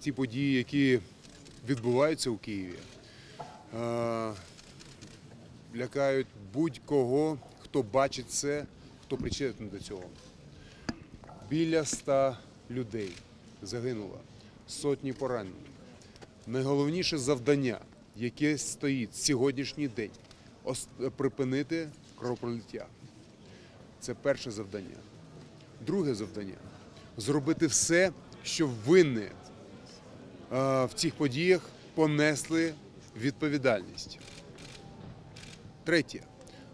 Ті події, які відбуваються у Києві, лякають будь-кого, хто бачить це, хто причетний до цього. Біля ста людей загинуло, сотні поранені. Найголовніше завдання, яке стоїть сьогоднішній день, припинити кровопролиття. Це перше завдання. Друге завдання зробити все, щоб винні е, в цих подіях понесли відповідальність. Третє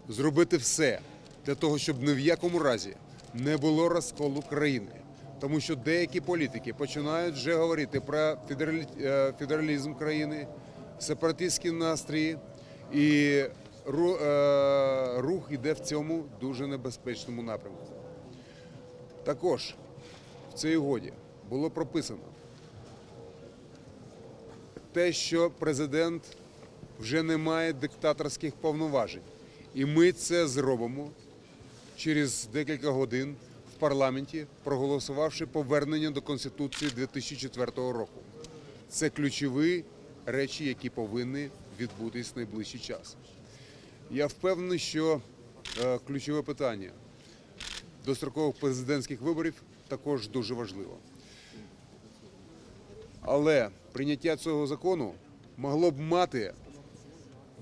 зробити все для того, щоб ні в якому разі не було розколу країни. Тому що деякі політики починають вже говорити про е, федералізм країни, сепаратистські настрої, і е, рух іде в цьому дуже небезпечному напрямку. Також в цій угоді було прописано те, що президент вже не має диктаторських повноважень. І ми це зробимо через декілька годин в парламенті, проголосувавши повернення до Конституції 2004 року. Це ключові речі, які повинні відбутись в найближчий час. Я впевнений, що е, ключове питання дострокових президентських виборів також дуже важливо. Але прийняття цього закону могло б мати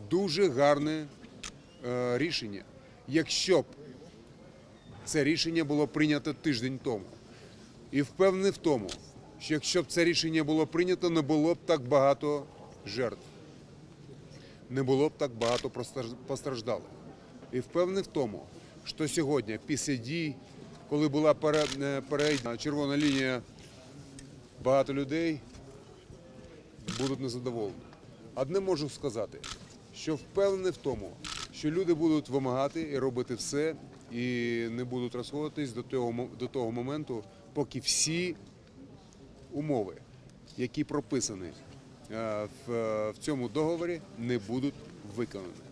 дуже гарне е, рішення, якщо б це рішення було прийнято тиждень тому. І впевнений в тому, що якщо б це рішення було прийнято, не було б так багато жертв, не було б так багато постраждалих. І впевнений в тому, що сьогодні, після дій, коли була е, перейдена червона лінія, багато людей будуть незадоволені. Одне можу сказати, що впевнений в тому, що люди будуть вимагати і робити все, і не будуть розходитись до того, до того моменту, поки всі умови, які прописані е, в, в цьому договорі, не будуть виконані.